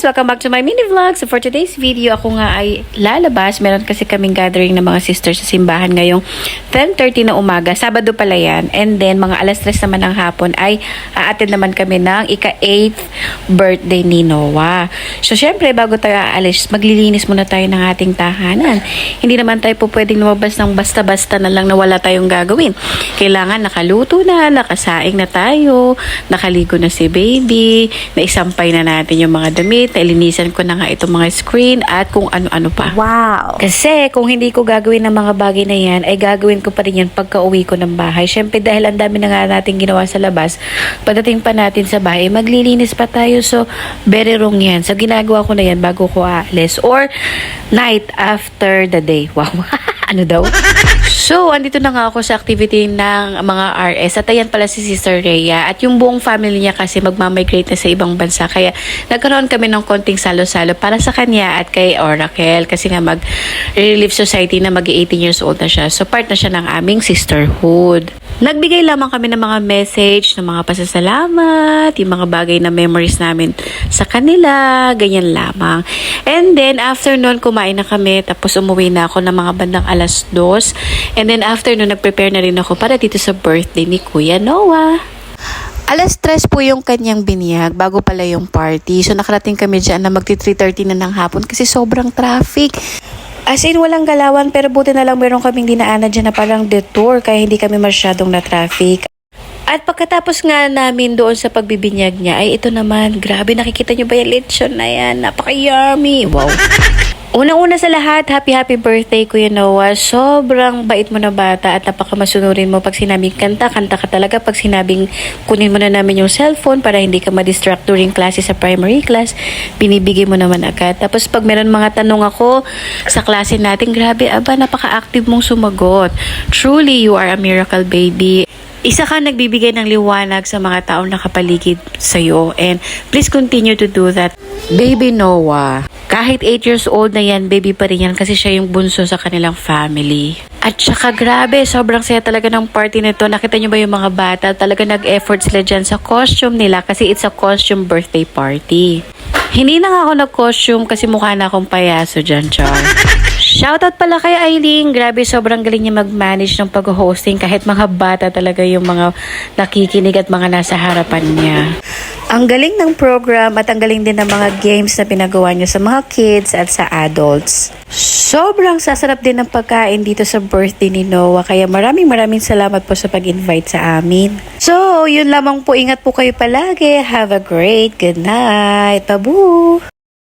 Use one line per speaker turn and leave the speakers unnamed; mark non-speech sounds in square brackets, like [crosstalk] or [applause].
Welcome back to my mini vlog. So for today's video, ako nga ay lalabas. Meron kasi kaming gathering ng mga sisters sa simbahan ngayong 10.30 na umaga. Sabado pala yan. And then, mga alas 3 naman ng hapon ay aatin naman kami ng ika-8th birthday ni Noah. So, syempre, bago tayo aalis, maglilinis muna tayo ng ating tahanan. Hindi naman tayo po pwedeng lumabas ng basta-basta na lang na wala tayong gagawin. Kailangan nakaluto na, nakasaing na tayo, nakaligo na si baby, naisampay na natin yung mga damit, nailinisan ko na nga itong mga screen at kung ano-ano pa.
Wow.
Kasi kung hindi ko gagawin ng mga bagay na yan, ay gagawin ko pa rin yan pagka uwi ko ng bahay. Siyempre dahil ang dami na nga natin ginawa sa labas, pagdating pa natin sa bahay, maglilinis pa tayo. So, very wrong yan. So, ginagawa ko na yan bago ko aalis. Or, night after the day. Wow. [laughs] ano daw? So, andito na nga ako sa activity ng mga RS. At ayan pala si Sister Rhea. At yung buong family niya kasi magmamigrate na sa ibang bansa. Kaya nagkaroon kami ng konting salo-salo para sa kanya at kay Oracle. Kasi nga mag-relief society na mag 18 years old na siya. So, part na siya ng aming sisterhood. Nagbigay lamang kami ng mga message, ng mga pasasalamat, yung mga bagay na memories namin sa kanila, ganyan lamang. And then, after nun, kumain na kami, tapos umuwi na ako ng mga bandang alas dos. And then, after nun, nag-prepare na rin ako para dito sa birthday ni Kuya Noah. Alas tres po yung kanyang biniyag bago pala yung party. So nakarating kami dyan na magti 3.30 na ng hapon kasi sobrang traffic. As in, walang galawan pero buti na lang meron kaming dinaanan dyan na parang detour kaya hindi kami masyadong na traffic. At pagkatapos nga namin doon sa pagbibinyag niya, ay ito naman, grabe nakikita niyo ba yung lechon na yan? Napaka-yummy! Wow! [laughs] Unang-una sa lahat, happy happy birthday Kuya Noah. Sobrang bait mo na bata at napakamasunurin mo pag sinabing kanta, kanta ka talaga. Pag sinabing kunin mo na namin yung cellphone para hindi ka ma-distract during classes sa primary class, binibigay mo naman agad. Tapos pag meron mga tanong ako sa klase natin, grabe, aba, napaka-active mong sumagot. Truly, you are a miracle baby. Isa ka nagbibigay ng liwanag sa mga taong nakapaligid sa'yo. And please continue to do that. Baby Noah, kahit 8 years old na yan, baby pa rin yan kasi siya yung bunso sa kanilang family. At saka grabe, sobrang saya talaga ng party nito. Nakita niyo ba yung mga bata? Talaga nag-effort sila dyan sa costume nila kasi it's a costume birthday party. Hindi na nga ako nag-costume kasi mukha na akong payaso dyan, Char. [laughs] Shoutout pala kay Eileen. Grabe, sobrang galing niya mag-manage ng pag-hosting kahit mga bata talaga yung mga nakikinig at mga nasa harapan niya. Ang galing ng program at ang galing din ng mga games na pinagawa niya sa mga kids at sa adults. Sobrang sasarap din ng pagkain dito sa birthday ni Noah. Kaya maraming maraming salamat po sa pag-invite sa amin. So, yun lamang po. Ingat po kayo palagi. Have a great good night. Tabu!